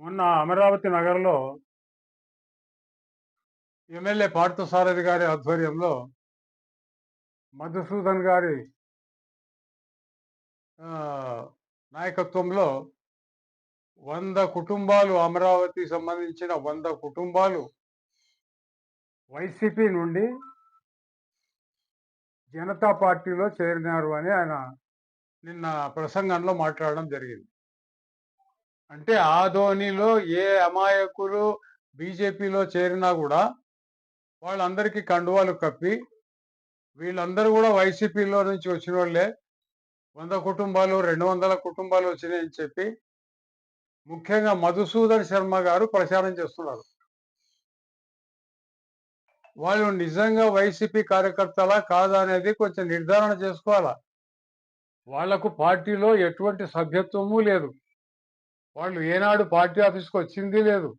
మొన్న అమరావతి నగర్లో ఎమ్మెల్యే పార్థసారథి గారి ఆధ్వర్యంలో మధుసూదన్ గారి నాయకత్వంలో వంద కుటుంబాలు అమరావతి సంబంధించిన వంద కుటుంబాలు వైసీపీ నుండి జనతా పార్టీలో చేరినారు అని ఆయన నిన్న ప్రసంగంలో మాట్లాడడం జరిగింది. అంటే ఆదోనిలో ఏ అమాయకులు బీజేపీలో చేరినా కూడా వాళ్ళందరికీ కండువాలు కప్పి వీళ్ళందరూ కూడా వైసీపీలో నుంచి వచ్చిన వాళ్ళే. వంద కుటుంబాలు రెండు వందల కుటుంబాలు వచ్చినాయని చెప్పి ముఖ్యంగా మధుసూదన్ శర్మ గారు ప్రచారం చేస్తున్నారు. వాళ్ళు నిజంగా వైసీపీ కార్యకర్తలా కాదా అనేది కొంచెం నిర్ధారణ చేసుకోవాలా? వాళ్ళకు పార్టీలో ఎటువంటి సభ్యత్వము లేదు. వాళ్ళు ఏనాడు పార్టీ ఆఫీస్కి వచ్చింది లేదు.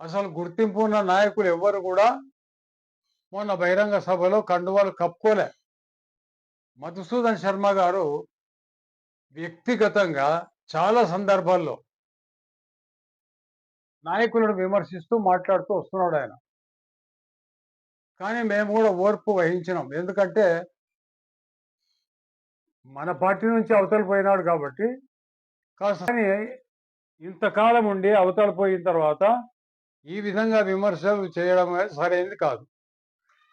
అసలు గుర్తింపు ఉన్న నాయకులు ఎవ్వరు కూడా మొన్న బహిరంగ సభలో కండువాలు కప్పుకోలే. మధుసూదన్ శర్మ గారు వ్యక్తిగతంగా చాలా సందర్భాల్లో నాయకులను విమర్శిస్తూ మాట్లాడుతూ వస్తున్నాడు ఆయన. కానీ మేము కూడా ఓర్పు వహించినాం. ఎందుకంటే మన పార్టీ నుంచి అవతల పోయినాడు కాబట్టి కాస్త ఇంతకాలం ఉండి అవతల పోయిన తర్వాత ఈ విధంగా విమర్శలు చేయడం అనేది సరైనది కాదు.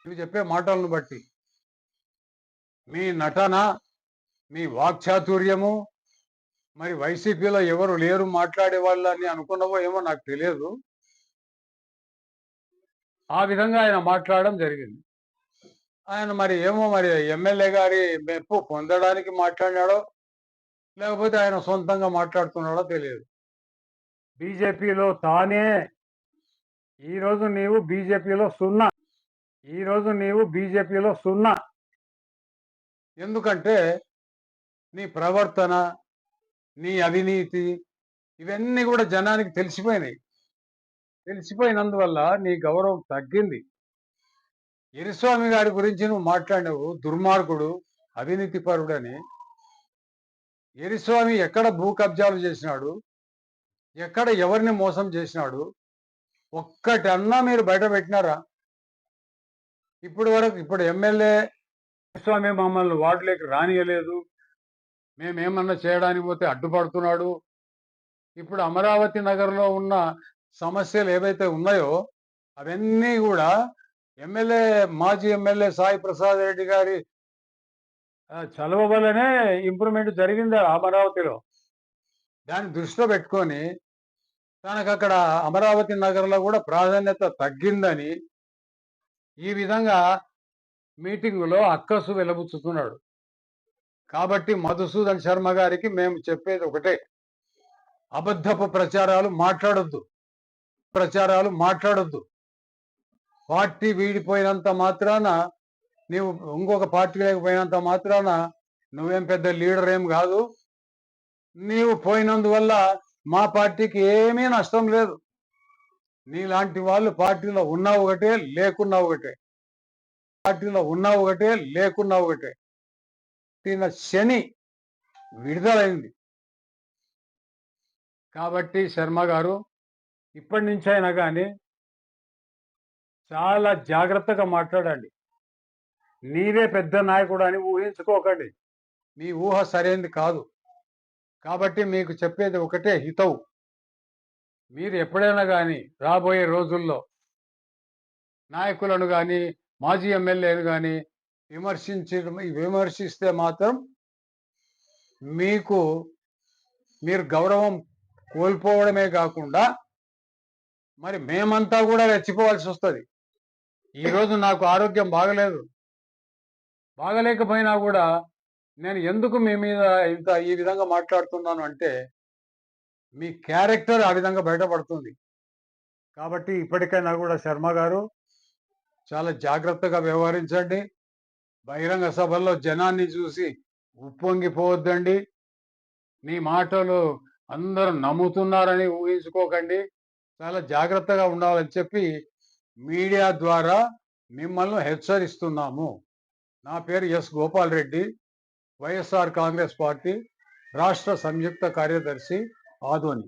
ఇవి చెప్పే మాటలను బట్టి మీ నటన మీ వాక్చాతుర్యము మరి వైసీపీలో ఎవరు లేరు మాట్లాడే వాళ్ళని అనుకున్నవో ఏమో నాకు తెలియదు. ఆ విధంగా ఆయన మాట్లాడడం జరిగింది. ఆయన మరి ఏమో మరి ఎమ్మెల్యే గారి మెప్పు పొందడానికి మాట్లాడినాడో లేకపోతే ఆయన సొంతంగా మాట్లాడుతున్నాడో తెలియదు. బీజేపీలో తానే. ఈరోజు నీవు బీజేపీలో సున్నా. ఈరోజు నీవు బీజేపీలో సున్నా. ఎందుకంటే నీ ప్రవర్తన నీ అవినీతి ఇవన్నీ కూడా జనానికి తెలిసిపోయినాయి. తెలిసిపోయినందువల్ల నీ గౌరవం తగ్గింది. ఎరిస్వామి గారి గురించి నువ్వు మాట్లాడినావు దుర్మార్గుడు అవినీతి పరుడని ఎరిస్వామి ఎక్కడ భూ కబ్జాలు చేసినాడు? ఎక్కడ ఎవరిని మోసం చేసినాడు? ఒక్కటన్నా మీరు బయట పెట్టినారా? ఇప్పుడు వరకు ఇప్పుడు ఎమ్మెల్యే స్వామి మమ్మల్ని వార్డులోకి రానియలేదు. మేమేమన్నా చేయడానికి పోతే అడ్డుపడుతున్నాడు. ఇప్పుడు అమరావతి నగర్లో ఉన్న సమస్యలు ఏవైతే ఉన్నాయో అవన్నీ కూడా ఎమ్మెల్యే మాజీ ఎమ్మెల్యే సాయి ప్రసాద్ రెడ్డి గారి చలవ వల్లనే ఇంప్రూవ్మెంట్ జరిగింది అమరావతిలో? దాన్ని దృష్టిలో పెట్టుకొని తనకు అక్కడ అమరావతి నగరంలో కూడా ప్రాధాన్యత తగ్గిందని ఈ విధంగా మీటింగులో అక్కసు వెలబుచ్చుతున్నాడు. కాబట్టి మధుసూదన్ శర్మ గారికి మేము చెప్పేది ఒకటే. అబద్ధపు ప్రచారాలు మాట్లాడొద్దు. ప్రచారాలు మాట్లాడొద్దు. పార్టీ వీడిపోయినంత మాత్రాన నీవు ఇంకొక పార్టీ లేకపోయినంత మాత్రాన నువ్వేం పెద్ద లీడర్ ఏం కాదు. నీవు పోయినందువల్ల మా పార్టీకి ఏమీ నష్టం లేదు. నీలాంటి వాళ్ళు పార్టీలో ఉన్నా ఒకటే లేకున్నా ఒకటే. పార్టీలో ఉన్నా ఒకటే లేకున్నా ఒకటే. తిన్న శని విడుదలైంది. కాబట్టి శర్మ గారు ఇప్పటి నుంచి అయినా కానీ చాలా జాగ్రత్తగా మాట్లాడండి. నీవే పెద్ద నాయకుడు అని ఊహించుకోకండి. మీ ఊహ సరైనది కాదు. కాబట్టి మీకు చెప్పేది ఒకటే హితవు. మీరు ఎప్పుడైనా కానీ రాబోయే రోజుల్లో నాయకులను కానీ మాజీ ఎమ్మెల్యేను కానీ విమర్శించి విమర్శిస్తే మాత్రం మీకు మీరు గౌరవం కోల్పోవడమే కాకుండా మరి మేమంతా కూడా రెచ్చిపోవాల్సి వస్తుంది. ఈరోజు నాకు ఆరోగ్యం బాగలేదు. బాగలేకపోయినా కూడా నేను ఎందుకు మీ మీద ఇంత ఈ విధంగా మాట్లాడుతున్నాను అంటే మీ క్యారెక్టర్ ఆ విధంగా బయటపడుతుంది. కాబట్టి ఇప్పటికైనా కూడా శర్మ గారు చాలా జాగ్రత్తగా వ్యవహరించండి. బహిరంగ సభల్లో జనాన్ని చూసి ఉప్పొంగిపోవద్దండి. మీ మాటలు అందరూ నమ్ముతున్నారని ఊహించుకోకండి. చాలా జాగ్రత్తగా ఉండాలని చెప్పి మీడియా ద్వారా మిమ్మల్ని హెచ్చరిస్తున్నాము. నా పేరు ఎస్ గోపాల్ రెడ్డి. వైఎస్ఆర్ కాంగ్రెస్ పార్టీ రాష్ట్ర సంయుక్త కార్యదర్శి ఆదోని.